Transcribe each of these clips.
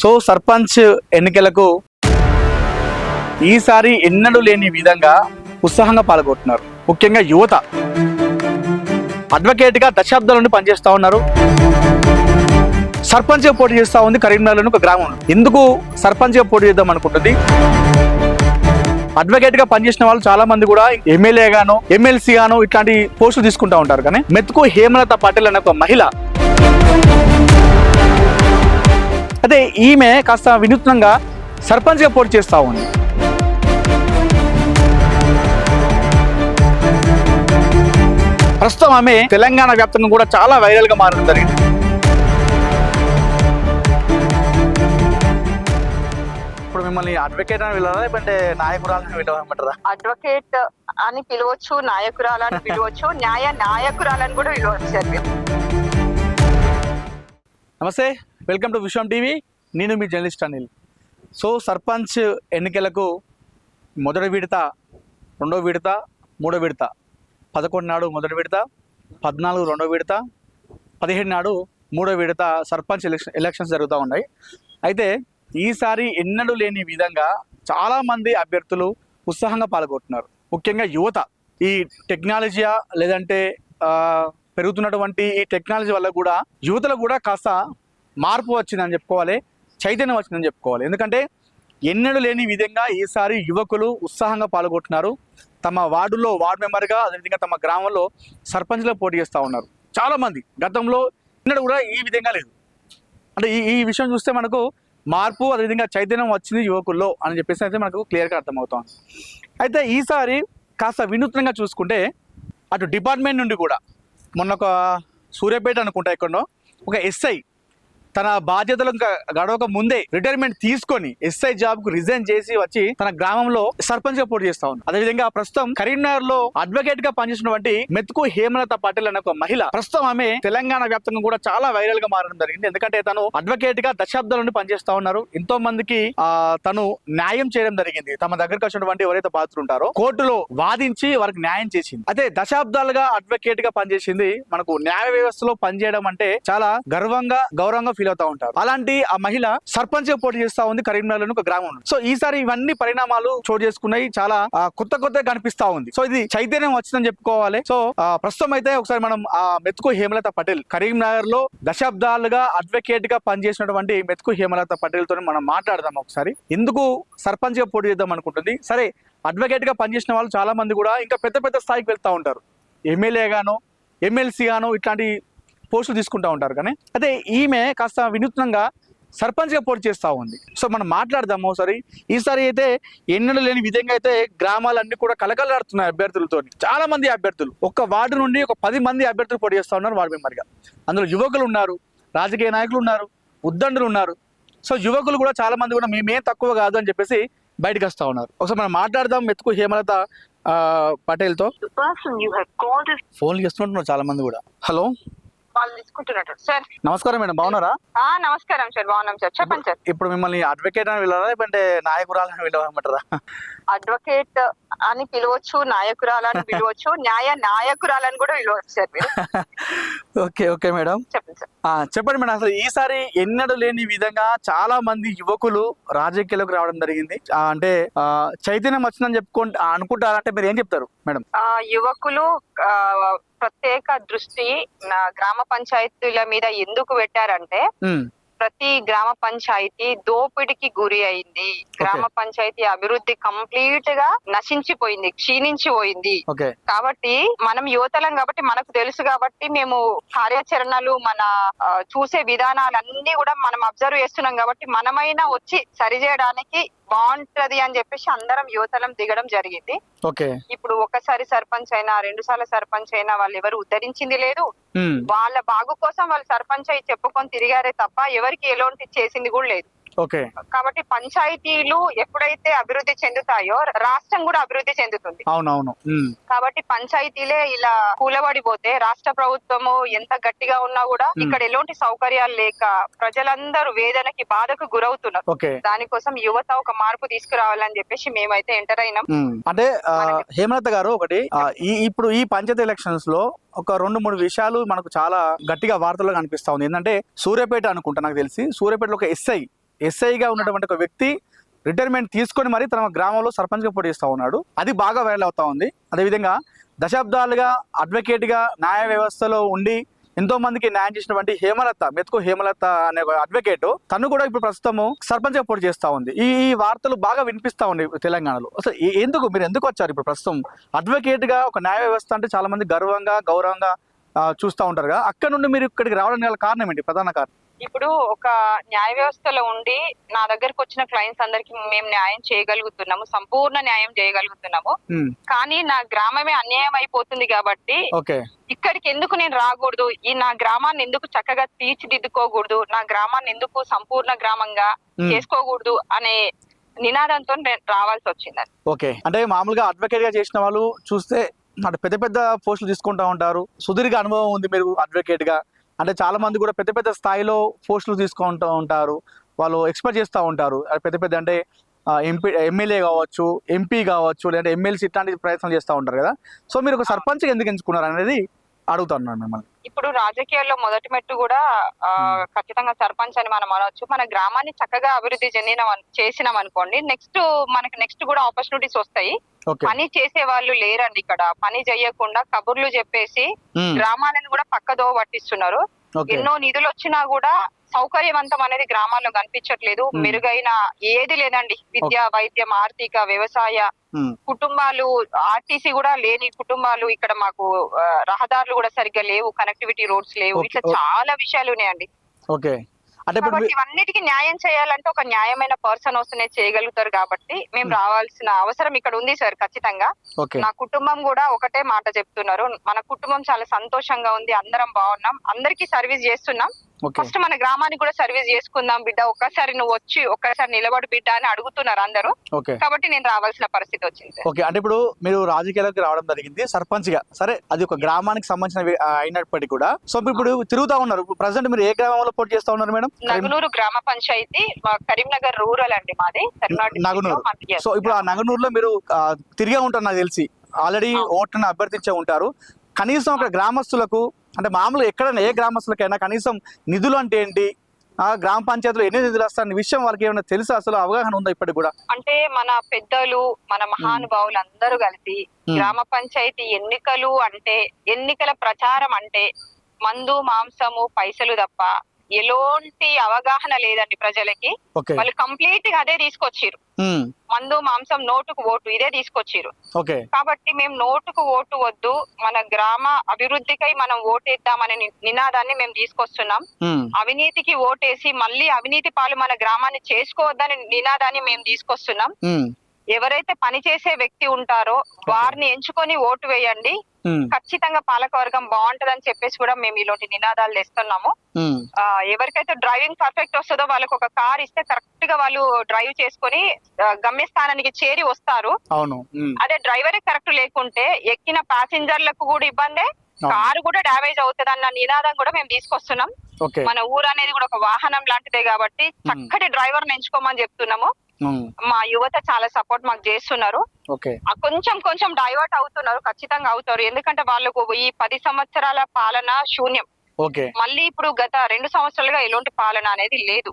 So sarpanch ఎన్నికలకు ఈసారి ఎన్నడూ లేని విధంగా ఉత్సాహంగా పాల్గొంటున్నారు. ముఖ్యంగా యువత. అడ్వకేట్గా దశాబ్దాల నుండి పనిచేస్తూ ఉన్నారు. సర్పంచ్గా పోటీ చేస్తూ ఉంది కరీంనగర్లోని ఒక గ్రామం. ఎందుకు సర్పంచ్గా పోటీ చేద్దాం అనుకుంటుంది? అడ్వకేట్గా పనిచేసిన వాళ్ళు చాలా మంది కూడా ఎమ్మెల్యే గాను ఎమ్మెల్సీ గాను ఇట్లాంటి పోస్టులు తీసుకుంటా ఉంటారు. కానీ మెతుకు హేమలత పటేల్ అనే ఒక మహిళ అదే ఈమె కాస్త వినూత్నంగా సర్పంచ్గా పోటీ చేస్తా ఉంది. ప్రస్తుతం ఆమె తెలంగాణ వ్యాప్తంగా కూడా చాలా వైరల్గా మారడం జరిగింది. ఇప్పుడు మిమ్మల్ని అడ్వకేట్ అని పిలవాలా లేదంటే నాయకురాలని పిలవమంటారా? అడ్వకేట్ అని పిలవచ్చు నాయకురాలని పిలవచ్చు న్యాయ నాయకురాలని కూడా పిలవచ్చు. నమస్తే. Welcome to Vishwam TV. నేను మీ జర్నలిస్ట్ అనిల్. సో సర్పంచ్ ఎన్నికలకు మొదటి విడత రెండో విడత మూడో విడత పదకొండు నాడు మొదటి విడత పద్నాలుగు రెండో విడత పదిహేడు నాడు మూడో విడత సర్పంచ్ ఎలక్షన్ ఎలక్షన్స్ జరుగుతూ ఉన్నాయి. అయితే ఈసారి ఎన్నడూ లేని విధంగా చాలామంది అభ్యర్థులు ఉత్సాహంగా పాల్గొంటున్నారు. ముఖ్యంగా యువత. ఈ టెక్నాలజీయా లేదంటే పెరుగుతున్నటువంటి ఈ టెక్నాలజీ వల్ల కూడా యువతలో కూడా కాస్త మార్పు వచ్చిందని చెప్పుకోవాలి చైతన్యం వచ్చిందని చెప్పుకోవాలి. ఎందుకంటే ఎన్నడూ లేని విధంగా ఈసారి యువకులు ఉత్సాహంగా పాల్గొంటున్నారు. తమ వార్డులో వార్డు మెంబర్గా అదేవిధంగా తమ గ్రామంలో సర్పంచ్లో పోటీ చేస్తూ ఉన్నారు. చాలామంది. గతంలో ఎన్నడూ కూడా ఈ విధంగా లేదు. అంటే ఈ ఈ విషయం చూస్తే మనకు మార్పు అదేవిధంగా చైతన్యం వచ్చింది యువకుల్లో అని చెప్పేసి అయితే మనకు క్లియర్గా అర్థమవుతోంది. అయితే ఈసారి కాస్త వినూత్నంగా చూసుకుంటే అటు డిపార్ట్మెంట్ నుండి కూడా మొన్న ఒక సూర్యాపేట అనుకుంటా ఎక్కడో ఒక ఎస్ఐ తన బాధ్యతలు ఇంకా గడవక ముందే రిటైర్మెంట్ తీసుకొని ఎస్ఐ జాబ్కు రిజైన్ చేసి వచ్చి తన గ్రామంలో సర్పంచ్గా పోటీ చేస్తా ఉంది అదేవిధంగా ప్రస్తుతం కరీంనగర్లో అడ్వకేట్గా పనిచేసినటువంటి మెతుకు హేమలత పటేల్ అనే ఒక మహిళ ప్రస్తుతం ఆమె తెలంగాణ వ్యాప్తంగా కూడా చాలా వైరల్గా మారడం జరిగింది. ఎందుకంటే తను అడ్వకేట్గా దశాబ్దాల నుండి పనిచేస్తా ఉన్నారు. ఎంతో మందికి ఆ, తను న్యాయం చేయడం జరిగింది. తమ దగ్గరకు వచ్చినటువంటి ఎవరైతే బాధితులు ఉంటారో కోర్టులో వాదించి వారికి న్యాయం చేసింది. అదే దశాబ్దాలుగా అడ్వకేట్గా పనిచేసింది. మనకు న్యాయ వ్యవస్థలో పనిచేయడం అంటే చాలా గర్వంగా గౌరవంగా ఫీల్ అవుతా ఉంటారు. అలాంటి ఆ మహిళ సర్పంచ్ పోటీ చేస్తా ఉంది కరీంనగర్ ఒక గ్రామం సో ఈసారి ఇవన్నీ పరిణామాలు చోటు చేసుకున్నాయి. చాలా కొత్త కొత్త కనిపిస్తా ఉంది. సో ఇది చైతన్యం వచ్చిందని చెప్పుకోవాలి. సో ప్రస్తుతం అయితే ఒకసారి మనం ఆ మెతుకు హేమలత పటేల్ కరీంనగర్లో దశాబ్దాలుగా అడ్వకేట్గా పనిచేసినటువంటి మెతుకు హేమలత పటేల్తో మనం మాట్లాడదాం ఒకసారి. ఎందుకు సర్పంచ్గా పోటీ చేద్దాం అనుకుంటుంది? సరే అడ్వకేట్గా పనిచేసిన వాళ్ళు చాలా మంది కూడా ఇంకా పెద్ద పెద్ద స్థాయికి వెళ్తా ఉంటారు. ఎమ్మెల్యే గాను ఎమ్మెల్సీ గాను ఇట్లాంటి పోస్టులు తీసుకుంటా ఉంటారు కానీ అదే ఈమె కాస్త వినూత్నంగా సర్పంచ్గా పోటీ చేస్తా ఉంది. సో మనం మాట్లాడదాము ఒకసారి. ఈసారి అయితే ఎన్నడూ లేని విధంగా అయితే గ్రామాలన్నీ కూడా కలకలాడుతున్నాయి అభ్యర్థులతో. చాలా మంది అభ్యర్థులు ఒక్క వార్డు నుండి ఒక పది మంది అభ్యర్థులు పోటీ చేస్తా ఉన్నారు వార్డు మెంబర్గా. అందులో యువకులు ఉన్నారు రాజకీయ నాయకులు ఉన్నారు ఉద్దండులు ఉన్నారు. సో యువకులు కూడా చాలా మంది కూడా మేమేం తక్కువ కాదు అని చెప్పేసి బయటకు వస్తా ఉన్నారు. ఒకసారి మనం మాట్లాడదాం మెతుకు హేమలత పటేల్తో. ఫోన్లు చేస్తున్నట్టున్నారు చాలా మంది కూడా. హలో? వాళ్ళు తీసుకుంటున్నట్టు. సార్ నమస్కారం మేడం బాగున్నారా? ఆ నమస్కారం సార్ బాగున్నాం సార్. చెప్పండి సార్. ఇప్పుడు మిమ్మల్ని అడ్వకేట్ అని పిలవాలా లేదంటే నాయకురాలని పిలవమంటారా అడ్వకేట్ అని పిలవచ్చు నాయకురాలని పిలవచ్చు న్యాయ నాయకురాలని కూడా పిలవచ్చు సార్ మీరు. Okay okay madam. చెప్పండి సార్. చెప్పండి మేడం. అసలు ఈసారి ఎన్నడూ లేని విధంగా చాలా మంది యువకులు రాజకీయాలకు రావడం జరిగింది. అంటే చైతన్యం వచ్చిందని చెప్పుకుంటే అనుకుంటారంటే మీరు ఏం చెప్తారు మేడం? ఆ, యువకులు ప్రత్యేక దృష్టి గ్రామ పంచాయతీల మీద ఎందుకు పెట్టారంటే ప్రతి గ్రామ పంచాయతీ దోపిడికి గురి అయింది. గ్రామ పంచాయతీ అభివృద్ధి కంప్లీట్గా నశించిపోయింది క్షీణించిపోయింది. కాబట్టి మనం యువతలం కాబట్టి మనకు తెలుసు కాబట్టి మేము కార్యాచరణలు మన చూసే విధానాలన్నీ కూడా మనం అబ్జర్వ్ చేస్తున్నాం కాబట్టి మనమైనా వచ్చి సరిచేయడానికి బాగుంటది అని చెప్పేసి అందరం యువతలం దిగడం జరిగింది. ఓకే. ఇప్పుడు ఒకసారి సర్పంచ్ అయినా రెండు సార్లు సర్పంచ్ అయినా వాళ్ళు ఎవరు ఉద్ధరించింది లేదు. వాళ్ళ బాగు కోసం వాళ్ళు సర్పంచ్ అయి చెప్పుకొని తిరిగారే తప్ప ఎవరికి ఎలాంటి చేసింది కూడా లేదు. కాబట్టి పంచాయతీలు ఎప్పుడైతే అభివృద్ధి చెందుతాయో రాష్ట్రం కూడా అభివృద్ధి చెందుతుంది. అవునవును. కాబట్టి పంచాయతీలే ఇలా కూలబడిపోతే రాష్ట్ర ప్రభుత్వము ఎంత గట్టిగా ఉన్నా కూడా. ఇక్కడ ఎలాంటి సౌకర్యాలు లేక ప్రజలందరూ వేదనకి బాధకు గురవుతున్నారు. దానికోసం యువత ఒక మార్పు తీసుకురావాలని చెప్పేసి మేమైతే ఎంటర్ అయినాం. అంటే హేమలత గారు ఒకటి ఈ ఇప్పుడు ఈ పంచాయతీ ఎలక్షన్స్లో ఒక రెండు మూడు విషయాలు మనకు చాలా గట్టిగా వార్తల్లో కనిపిస్తా ఉంది. ఏంటంటే సూర్యాపేట అనుకుంటా నాకు తెలిసి సూర్యాపేటలో ఒక ఎస్ఐ ఎస్ఐగా ఉన్నటువంటి ఒక వ్యక్తి రిటైర్మెంట్ తీసుకొని మరి తన గ్రామంలో సర్పంచ్గా పోటీ చేస్తూ ఉన్నాడు. అది బాగా వైరల్ అవుతా ఉంది. అదేవిధంగా దశాబ్దాలుగా అడ్వకేట్గా న్యాయ వ్యవస్థలో ఉండి ఎంతో మందికి న్యాయం చేసినటువంటి హేమలత మెతుకు హేమలత అనే ఒక అడ్వకేట్ తను కూడా ఇప్పుడు ప్రస్తుతము సర్పంచ్గా పోటీ చేస్తా ఉంది. ఈ వార్తలు బాగా వినిపిస్తా ఉన్నాయి తెలంగాణలో. అసలు ఎందుకు? మీరు ఎందుకు వచ్చారు ఇప్పుడు ప్రస్తుతం? అడ్వకేట్గా ఒక న్యాయ వ్యవస్థ అంటే చాలా మంది గర్వంగా గౌరవంగా చూస్తూ ఉంటారు కదా. అక్కడ నుండి మీరు ఇక్కడికి రావడానికి గల కారణం ఏంటి? ప్రధాన కారణం? ఇప్పుడు ఒక న్యాయ వ్యవస్థలో ఉండి నా దగ్గరకు వచ్చిన క్లయింట్స్ అందరికి మేము న్యాయం చేయగలుగుతున్నాము సంపూర్ణ న్యాయం చేయగలుగుతున్నాము. ఉమ్, కానీ నా గ్రామమే అన్యాయం అయిపోతుంది కాబట్టి ఇక్కడికి ఎందుకు నేను రాకూడదు? ఈ నా గ్రామాన్ని ఎందుకు చక్కగా తీర్చిదిద్దుకోకూడదు? నా గ్రామాన్ని ఎందుకు సంపూర్ణ గ్రామంగా ఉమ్. చేసుకోకూడదు అనే నినాదంతో నేను రావాల్సి వచ్చింది ఓకే. అంటే మామూలుగా అడ్వకేట్గా చేసిన వాళ్ళు చూస్తే అంటే పెద్ద పెద్ద పోస్టులు తీసుకుంటా ఉంటారు. సుదీర్ఘ అనుభవం ఉంది మీరు అడ్వకేట్గా. అంటే చాలా మంది కూడా పెద్ద పెద్ద స్థాయిలో పోస్టులు తీసుకుంటూ ఉంటారు. వాళ్ళు ఎక్స్పెక్ట్ చేస్తూ ఉంటారు. పెద్ద పెద్ద అంటే ఎంపీ ఎమ్మెల్యే కావచ్చు ఎంపీ కావచ్చు లేదంటే ఎమ్మెల్సీ ఇట్లాంటి ప్రయత్నం చేస్తూ ఉంటారు కదా. సో మీరు ఒక సర్పంచ్ ఎందుకు ఎంచుకున్నారు అనేది అడుగుతున్నాను మిమ్మల్ని. ఇప్పుడు రాజకీయాల్లో మొదటి మెట్టు కూడా Hmm. ఖచ్చితంగా సర్పంచ్ అని మనం అనవచ్చు మన గ్రామాన్ని చక్కగా అభివృద్ధి చెందిన చేసినాం అనుకోండి నెక్స్ట్ మనకి నెక్స్ట్ కూడా ఆపర్చునిటీస్ వస్తాయి. పని చేసే వాళ్ళు లేరండి ఇక్కడ. పని చేయకుండా కబుర్లు చెప్పేసి గ్రామాలను కూడా పక్కదో పట్టిస్తున్నారు. ఎన్నో నిధులు వచ్చినా కూడా సౌకర్యవంతం అనేది గ్రామాల్లో కనిపించట్లేదు. మెరుగైన ఏది లేదండి. విద్య వైద్యం ఆర్థిక వ్యవసాయ. కుటుంబాలు ఆర్టీసీ కూడా లేని కుటుంబాలు ఇక్కడ మాకు రహదారులు కూడా సరిగ్గా లేవు. కనెక్టివిటీ రోడ్స్ లేవు. ఇట్లా. చాలా విషయాలు ఉన్నాయండి. ఓకే. అంటే ఇవన్నిటికీ న్యాయం చేయాలంటే ఒక న్యాయమైన పర్సన్ వస్తేనే చేయగలుగుతారు కాబట్టి మేము. రావాల్సిన అవసరం ఇక్కడ ఉంది సార్ ఖచ్చితంగా. నా కుటుంబం కూడా ఒకటే మాట చెప్తున్నారు. మన కుటుంబం చాలా సంతోషంగా ఉంది. అందరం బాగున్నాం. అందరికీ సర్వీస్ చేస్తున్నాం. ఫస్ట్ మన గ్రామానికి కూడా సర్వీస్ చేసుకుందాం బిడ్డ. ఒక్కసారి నువ్వు వచ్చి ఒక్కసారి నిలబడి బిడ్డ అని అడుగుతున్నారు అందరూ. కాబట్టి నేను రావాల్సిన పరిస్థితి వచ్చింది. ఓకే అంటే ఇప్పుడు మీరు రాజకీయాలకు రావడం జరిగింది సర్పంచ్గా సరే అది ఒక గ్రామానికి సంబంధించిన అయినప్పటికీ కూడా. సో ఇప్పుడు తిరుగుతా ఉన్నారు. ప్రజెంట్ మీరు ఏ గ్రామంలో పోటీ చేస్తా ఉన్నారు మేడం? నగునూరు గ్రామ పంచాయతీ కరీంనగర్ రూరల్ అండి మాది. నగునూరు. సో ఇప్పుడు ఆ నగనూరులో మీరు తిరిగే ఉంటారు నాకు తెలిసి. ఆల్రెడీ. ఓట్లను అభ్యర్థించే ఉంటారు. కనీసం ఒక గ్రామస్తులకు అంటే మామూలుగా ఎక్కడైనా ఏ గ్రామస్తులకైనా కనీసం నిధులు అంటే ఏంటి? ఆ గ్రామ పంచాయతీలో ఎన్ని నిధులు వస్తాయన్న విషయం వాళ్ళకి ఏమైనా తెలుసా? అసలు అవగాహన ఉందా ఇప్పటికి కూడా? అంటే మన పెద్దలు మన మహానుభావులు అందరూ కలిసి. గ్రామ పంచాయతీ ఎన్నికలు అంటే ఎన్నికల ప్రచారం అంటే మందు మాంసము పైసలు తప్ప ఎలాంటి అవగాహన లేదండి ప్రజలకి. వాళ్ళు కంప్లీట్గా అదే తీసుకొచ్చిర్రు. ఉమ్, మందు మాంసం నోటుకు ఓటు ఇదే తీసుకొచ్చిర్రు. ఓకే. కాబట్టి మేము నోటుకు ఓటు వద్దు మన గ్రామ అభివృద్ధికై మనం ఓటేద్దామనే నినాదాన్ని మేము తీసుకొస్తున్నాం. అవినీతికి ఓటేసి మళ్ళీ అవినీతి పాలు మన గ్రామాన్ని చేసుకోవద్దని నినాదాన్ని మేము తీసుకొస్తున్నాం. ఎవరైతే పనిచేసే వ్యక్తి ఉంటారో వారిని ఎంచుకొని ఓటు వేయండి. ఖచ్చితంగా పాలకవర్గం బాగుంటదని చెప్పేసి కూడా మేము ఇలాంటి నినాదాలు తెస్తున్నాము ఎవరికైతే డ్రైవింగ్ పర్ఫెక్ట్ వస్తుందో వాళ్ళకి ఒక కార్ ఇస్తే కరెక్ట్గా వాళ్ళు డ్రైవ్ చేసుకొని గమ్యస్థానానికి చేరి వస్తారు. అదే డ్రైవరే కరెక్ట్ లేకుంటే ఎక్కిన ప్యాసింజర్లకు కూడా ఇబ్బందే. కారు కూడా డ్యామేజ్ అవుతుంది అన్న నినాదం కూడా మేము తీసుకొస్తున్నాం. మన ఊరు అనేది కూడా ఒక వాహనం లాంటిదే కాబట్టి చక్కటి డ్రైవర్ ఎంచుకోమని చెప్తున్నాము. మా యువత చాలా సపోర్ట్ మాకు చేస్తున్నారు. కొంచెం కొంచెం డైవర్ట్ అవుతున్నారు ఖచ్చితంగా అవుతారు. ఎందుకంటే వాళ్ళకు ఈ పది సంవత్సరాల పాలన శూన్యం. మళ్ళీ ఇప్పుడు గత రెండు సంవత్సరాలుగా ఎలాంటి పాలన అనేది లేదు.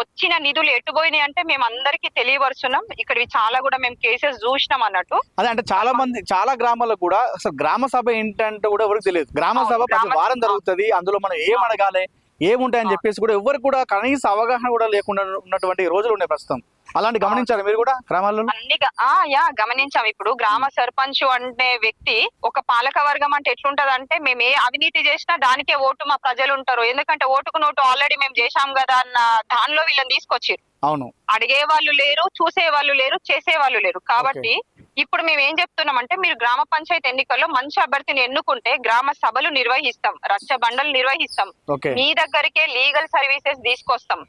వచ్చిన నిధులు ఎటుపోయినాయి అంటే మేము అందరికీ తెలియపరుచున్నాం ఇక్కడివి చాలా కూడా మేము కేసెస్ చూసినాం అన్నట్టు. అదే అంటే చాలా మంది చాలా గ్రామాల్లో కూడా అసలు గ్రామ సభ ఏంటంటే కూడా ఎవరికి తెలియదు. గ్రామ సభ ప్రతి వారం. జరుగుతుంది అందులో మనం ఏం. అడగాలి ఏముంటాయని. చెప్పేసి కూడా ఎవరికి కూడా కనీస అవగాహన కూడా లేకుండా ఉన్నటువంటి రోజులు ఉన్నాయి ప్రస్తుతం. అలాంటి గమనించారు మీరు కూడా గ్రామాల్లో అన్ని యా గమనించాం. ఇప్పుడు గ్రామ సర్పంచ్ అనే వ్యక్తి ఒక పాలక వర్గం అంటే ఎట్లుంటది అంటే మేము ఏ అవినీతి చేసినా దానికే ఓటు మా ప్రజలు ఉంటారు. ఎందుకంటే ఓటుకు నోటు ఆల్రెడీ మేము చేశాం కదా అన్న దానిలో వీళ్ళని తీసుకొచ్చి అవును. అడిగే వాళ్ళు లేరు చూసే వాళ్ళు లేరు చేసే వాళ్ళు లేరు. కాబట్టి ఇప్పుడు మేము ఏం చెప్తున్నాం అంటే మీరు గ్రామ పంచాయతీ ఎన్నికల్లో మంచి అభ్యర్థిని ఎన్నుకుంటే గ్రామ సభలు నిర్వహిస్తాం. రచ్చ బండలు నిర్వహిస్తాం. మీ దగ్గరికే లీగల్ సర్వీసెస్ తీసుకొస్తాం.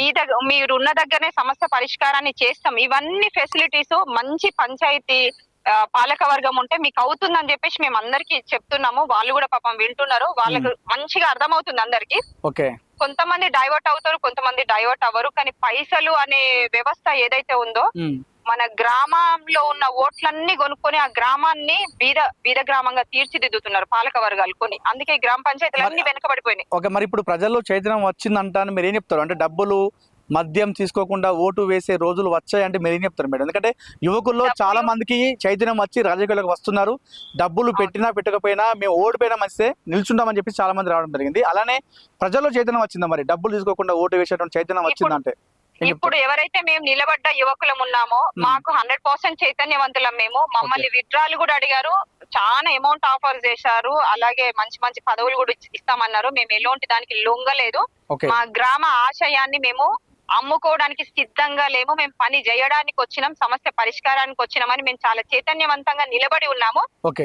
మీ దగ్గర మీరున్న దగ్గరనే సమస్య పరిష్కారాన్ని చేస్తాం. ఇవన్నీ ఫెసిలిటీస్ మంచి పంచాయతీ పాలక వర్గం ఉంటే మీకు అవుతుందని చెప్పేసి మేము అందరికి చెప్తున్నాము. వాళ్ళు కూడా పాపం వింటున్నారు. వాళ్ళకు మంచిగా అర్థమవుతుంది అందరికి. ఓకే. కొంతమంది డైవర్ట్ అవుతారు కొంతమంది డైవర్ట్ అవ్వరు. కానీ పైసలు అనే వ్యవస్థ ఏదైతే ఉందో మన గ్రామంలో ఉన్న ఓట్లన్నీ కొనుక్కొని ఆ గ్రామాన్ని బీద బీద గ్రామంగా తీర్చిదిద్దుతున్నారు పాలక వర్గాలు కొని. అందుకే గ్రామ పంచాయతీలు అన్ని వెనకబడిపోయినాయి. ఓకే మరి ఇప్పుడు ప్రజల్లో చైతన్యం వచ్చిందంట మీరు ఏం చెప్తారు? అంటే డబ్బులు మద్యం తీసుకోకుండా ఓటు వేసే రోజులు వచ్చాయంటే మీరు ఏం చెప్తారు మేడం? ఎందుకంటే యువకుల్లో చాలా మందికి చైతన్యం వచ్చి రాజకీయాలకు వస్తున్నారు. డబ్బులు పెట్టినా పెట్టకపోయినా మేము ఓడిపోయినా మంచిదే నిల్చుంటామని చెప్పి చాలా మంది రావడం జరిగింది. అలానే ప్రజల్లో చైతన్యం వచ్చిందా మరి? డబ్బులు తీసుకోకుండా ఓటు వేసేటువంటి చైతన్యం వచ్చిందంటే? ఇప్పుడు ఎవరైతే మేము నిలబడ్డ యువకులం ఉన్నామో మాకు హండ్రెడ్ పర్సెంట్ చైతన్యవంతులం మేము. మమ్మల్ని విత్డ్రాలు కూడా అడిగారు. చాలా అమౌంట్ ఆఫర్ చేశారు. అలాగే మంచి మంచి పదవులు కూడా ఇస్తామన్నారు. మేము ఎలాంటి దానికి లొంగలేదు. మా గ్రామ ఆశయాన్ని మేము అమ్ముకోవడానికి సిద్ధంగా లేము. మేము పని చేయడానికి వచ్చినాం సమస్య పరిష్కారానికి వచ్చినామని మేము చాలా చైతన్యవంతంగా నిలబడి ఉన్నాము.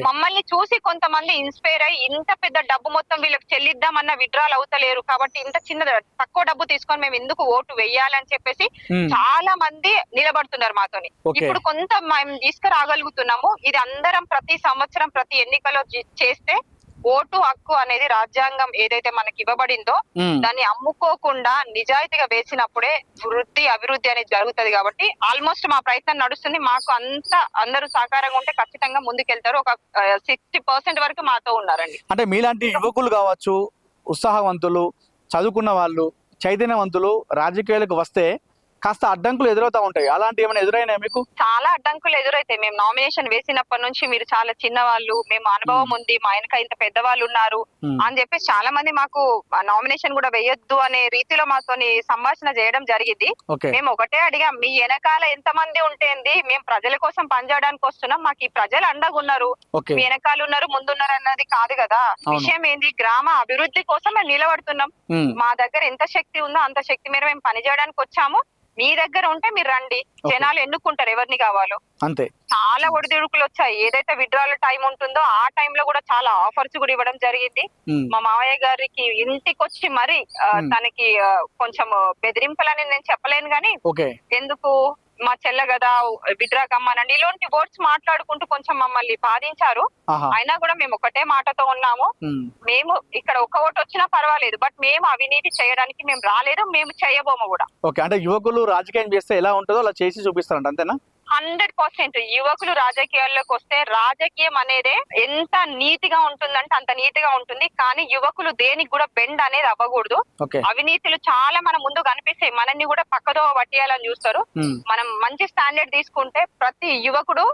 మమ్మల్ని చూసి కొంతమంది ఇన్స్పైర్ అయ్యి ఇంత పెద్ద డబ్బు మొత్తం వీళ్ళకి చెల్లిద్దామన్న విడ్రాల్ అవుతలేరు కాబట్టి ఇంత చిన్న తక్కువ డబ్బు తీసుకొని మేము ఎందుకు ఓటు వెయ్యాలని చెప్పేసి చాలా మంది నిలబడుతున్నారు మాతోని. ఇప్పుడు కొంత మేము తీసుకురాగలుగుతున్నాము. ఇది అందరం ప్రతి సంవత్సరం ప్రతి ఎన్నికలో చేస్తే ఓటు హక్కు అనేది రాజ్యాంగం ఏదైతే మనకి ఇవ్వబడిందో దాన్ని అమ్ముకోకుండా నిజాయితీగా వేసినప్పుడే వృద్ధి అభివృద్ధి అనేది జరుగుతుంది కాబట్టి ఆల్మోస్ట్ మా ప్రయత్నం నడుస్తుంది. మాకు అంత అందరూ సహకారంగా ఉంటే ఖచ్చితంగా ముందుకెళ్తారు. ఒక సిక్స్టీ పర్సెంట్ వరకు మాతో ఉన్నారండి. అంటే మీలాంటి యువకులు కావచ్చు ఉత్సాహవంతులు చదువుకున్న వాళ్ళు చైతన్యవంతులు రాజకీయాలకు వస్తే కాస్త అడ్డంకులు ఎదురవుతా ఉంటాయి. అలాంటి ఏమైనా ఎదురైనాయి మీకు? చాలా అడ్డంకులు ఎదురైతాయి. మేము నామినేషన్ వేసినప్పటి నుంచి మీరు చాలా చిన్నవాళ్ళు మేము అనుభవం ఉంది మా వెనక ఇంత పెద్దవాళ్ళు ఉన్నారు అని చెప్పి చాలా మంది మాకు నామినేషన్ కూడా వేయొద్దు అనే రీతిలో మాతోని సంభాషణ చేయడం జరిగింది. మేము ఒకటే అడిగాం మీ వెనకాల ఎంత మంది ఉంటేంది మేము ప్రజల కోసం పనిచేయడానికి వస్తున్నాం. మాకు ఈ ప్రజలు అండగా ఉన్నారు. ఓకే. మీ వెనకాల ఉన్నారు ముందున్నారు అన్నది కాదు కదా. విషయం ఏంది? గ్రామ అభివృద్ధి కోసం మేము నిలబడుతున్నాం. మా దగ్గర ఎంత శక్తి ఉందో అంత శక్తి మేర మేము పని చేయడానికి వచ్చాము. మీ దగ్గర ఉంటే మీరు రండి. జనాలు ఎన్నుకుంటారు? ఎవరిని కావాలో. అంతే. చాలా ఒడిదుడుకులు వచ్చాయి. ఏదైతే విడ్రాల్ టైం ఉంటుందో ఆ time లో కూడా చాలా ఆఫర్స్ కూడా ఇవ్వడం జరిగింది. మా మావయ్య గారికి ఇంటికి వచ్చి మరి. తనకి కొంచెం బెదిరింపులని నేను చెప్పలేను గాని ఓకే. ఎందుకు? మా చెల్ల కదా విడ్రా కమ్మానండి ఇలాంటి వర్డ్స్ మాట్లాడుకుంటూ కొంచెం మమ్మల్ని బాధించారు. అయినా కూడా మేము ఒకటే మాటతో ఉన్నాము. మేము ఇక్కడ ఒక్క ఓటు వచ్చినా పర్వాలేదు బట్ మేము అవినీతి చేయడానికి మేము రాలేదు మేము చేయబోము కూడా. ఓకే అంటే యువకులు రాజకీయం చేస్తే ఎలా ఉంటుందో అలా చేసి చూపిస్తారంట అంతేనా? హండ్రెడ్ పర్సెంట్ యువకులు రాజకీయాల్లోకి వస్తే రాజకీయం అనేదే ఎంత నీతిగా ఉంటుందంటే అంత నీతిగా ఉంటుంది. కానీ యువకులు దేనికి కూడా బెండ్ అనేది అవ్వకూడదు. అవినీతులు చాలా మన ముందు కనిపిస్తాయి. మనల్ని కూడా పక్కదో పట్టేయాలని చూస్తారు. మనం మంచి స్టాండర్డ్ తీసుకుంటే ప్రతి యువకుడు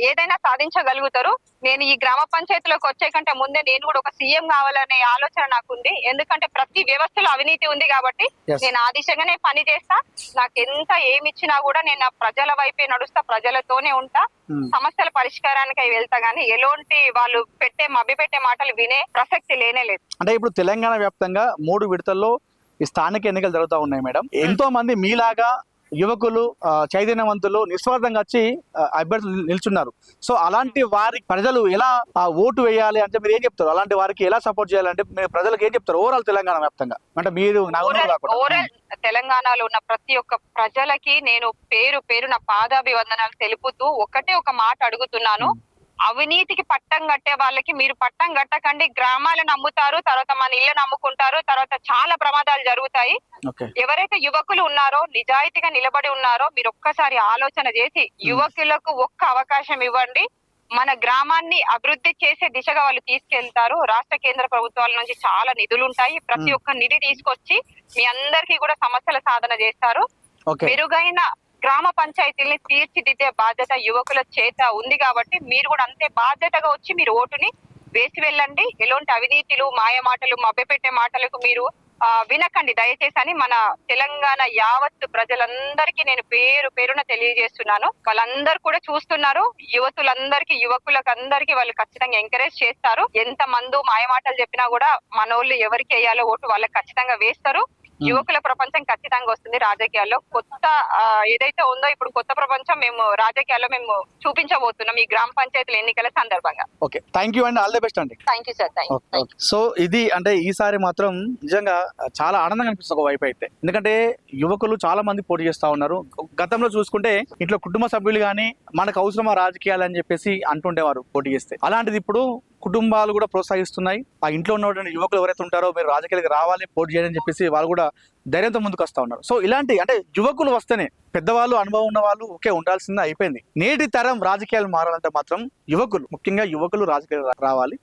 ఏదైనా సాధించగలుగుతారు. నేను ఈ గ్రామ పంచాయతీలోకి వచ్చే కంటే ముందే నేను కూడా ఒక సీఎం కావాలనే ఆలోచన నాకుంది. ఎందుకంటే ప్రతి వ్యవస్థలో అవినీతి ఉంది కాబట్టి. నేను ఆ దిశగానే పని చేస్తా. నాకు ఎంత ఏమి ఇచ్చినా కూడా నేను ప్రజల వైపే నడుస్తా ప్రజలతోనే ఉంటా. ఉమ్, సమస్యల పరిష్కారానికి వెళ్తా గానీ ఎలాంటి వాళ్ళు పెట్టే మభ్య పెట్టే మాటలు వినే ప్రసక్తి లేనే లేదు. అంటే ఇప్పుడు తెలంగాణ వ్యాప్తంగా మూడు విడతల్లో ఈ స్థానిక ఎన్నికలు జరుగుతూ ఉన్నాయి మేడం. ఎంతో మంది మీలాగా యువకులు చైతన్యవంతులు నిస్వార్థంగా వచ్చి అభ్యర్థులు నిల్చున్నారు. సో అలాంటి వారి ప్రజలు ఎలా ఆ, ఓటు వేయాలి అంటే మీరు ఏం చెప్తారు? అలాంటి వారికి ఎలా సపోర్ట్ చేయాలంటే మీరు ప్రజలకు ఏం చెప్తారు? ఓవరాల్ తెలంగాణ వ్యాప్తంగా. అంటే మీరు ఓవరాల్ తెలంగాణలో ఉన్న ప్రతి ఒక్క ప్రజలకి నేను పేరు పేరు నా పాదాభివందనాలు తెలుపుతూ ఒకటే ఒక మాట అడుగుతున్నాను. అవినీతికి పట్టం కట్టే వాళ్ళకి మీరు పట్టం కట్టకండి. గ్రామాలను నమ్ముతారు తర్వాత మన ఇళ్ళని నమ్ముకుంటారు తర్వాత చాలా ప్రమాదాలు జరుగుతాయి. ఎవరైతే యువకులు ఉన్నారో నిజాయితీగా నిలబడి ఉన్నారో మీరు ఒక్కసారి ఆలోచన చేసి యువకులకు ఒక్క అవకాశం ఇవ్వండి. మన గ్రామాన్ని అభివృద్ధి చేసే దిశగా వాళ్ళు తీసుకెళ్తారు. రాష్ట్ర కేంద్ర ప్రభుత్వాల నుంచి చాలా నిధులు ఉంటాయి. ప్రతి. ఒక్క నిధి తీసుకొచ్చి మీ అందరికీ కూడా సమస్యల సాధన చేస్తారు. మెరుగైన గ్రామ పంచాయతీల్ని తీర్చిదిద్దే బాధ్యత యువకుల చేత ఉంది కాబట్టి మీరు కూడా అంతే బాధ్యతగా వచ్చి మీరు ఓటుని వేసి వెళ్ళండి. ఎలాంటి అవినీతిలు మాయ మాటలు మభ్యపెట్టే మాటలకు మీరు వినకండి. దయచేసి అని మన తెలంగాణ యావత్ ప్రజలందరికీ నేను పేరు పేరున తెలియజేస్తున్నాను. వాళ్ళందరూ కూడా చూస్తున్నారు. యువతులందరికీ యువకులకు అందరికీ వాళ్ళు ఖచ్చితంగా ఎంకరేజ్ చేస్తారు. ఎంత మందు మాయమాటలు చెప్పినా కూడా మనోళ్ళు ఎవరికి వేయాలో ఓటు వాళ్ళకి ఖచ్చితంగా వేస్తారు. యువకుల ప్రపంచం ఖచ్చితంగా వస్తుంది రాజకీయాల్లో. కొత్త ఏదైతే ఉందో ఇప్పుడు కొత్త ప్రపంచం మేము రాజకీయాల్లో మేము చూపించబోతున్నాం ఈ గ్రామ పంచాయతీల ఎన్నికల సందర్భంగా. ఓకే థ్యాంక్ యూ అండి ఆల్ ద బెస్ట్ అండి. Thank you sir. సో ఇది అంటే ఈసారి మాత్రం నిజంగా చాలా ఆనందంగా అనిపిస్తుంది ఒక వైపు అయితే. ఎందుకంటే యువకులు చాలా మంది పోటీ చేస్తా ఉన్నారు. గతంలో చూసుకుంటే ఇంట్లో కుటుంబ సభ్యులు కానీ మనకు అవసరమా రాజకీయాలు అని చెప్పేసి అంటుండేవారు పోటీ చేస్తే. అలాంటిది ఇప్పుడు కుటుంబాలు కూడా ప్రోత్సహిస్తున్నాయి. ఆ ఇంట్లో ఉన్నటువంటి యువకులు ఎవరైతే ఉంటారో మీరు రాజకీయాలకు రావాలి పోటీ చేయాలని చెప్పేసి వాళ్ళు కూడా ధైర్యంతో ముందుకు వస్తూ ఉన్నారు. సో ఇలాంటి అంటే యువకులు వస్తేనే పెద్దవాళ్ళు అనుభవం ఉన్న వాళ్ళు ఒకే ఉండాల్సిందే అయిపోయింది. నేటి తరం రాజకీయాలు మారాలంటే మాత్రం యువకులు ముఖ్యంగా యువకులు రాజకీయాలు రావాలి.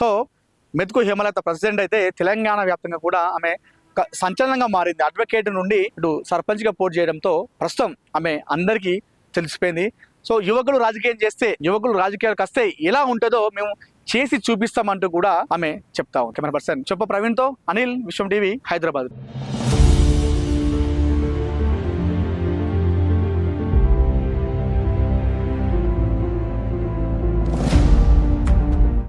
సో మెతుకు హేమలత ప్రెసిడెంట్ అయితే తెలంగాణ వ్యాప్తంగా కూడా ఆమె సంచలనంగా మారింది. అడ్వకేట్ నుండి ఇటు సర్పంచ్గా పోటీ చేయడంతో ప్రస్తుతం ఆమె అందరికీ తెలిసిపోయింది. సో యువకులు రాజకీయం చేస్తే యువకులు రాజకీయాలకు వస్తే ఎలా ఉంటుందో మేము చేసి చూపిస్తామంటూ కూడా ఆమె చెప్తాం కెమెరా పర్సన్ చెప్ప ప్రవీణ్తో అనిల్ విశ్వం టీవీ హైదరాబాద్.